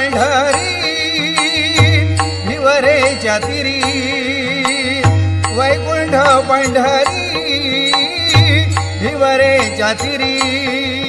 पांढरी विवरेच्या तिरी वैकुंठ पांढरी विवरेच्या तिरी.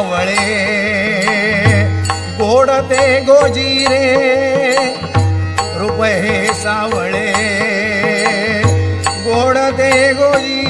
आवळे. गोड ते गोजीरे रे रुपये सावळे. गोड ते गोजी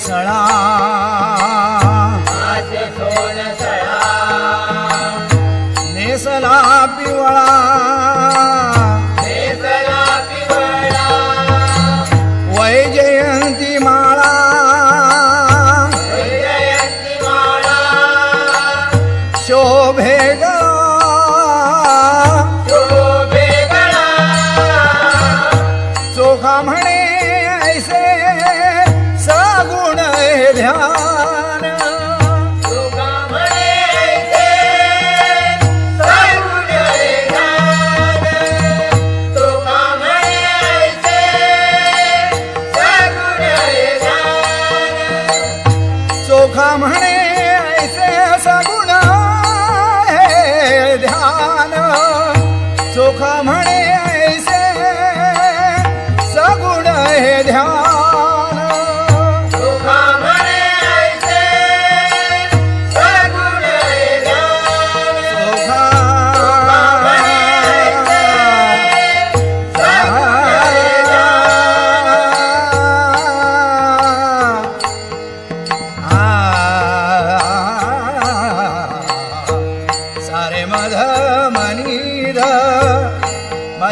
सळा नेसला पिवळा. वैजयंती माळा. शोभे चोखा म्हणे ऐसे. 亮。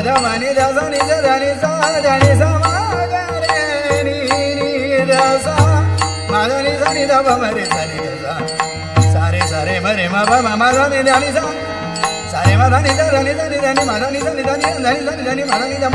ధమని దశ నిజ ధని సని సమాగరే నీ దశ మదని సని దమ మరి సని దశ సరే సరే మరి మమ మదని ధని స. సరే మదని ధని ధని ధని మదని ధని ధని ధని ధని ధని మదని ధమ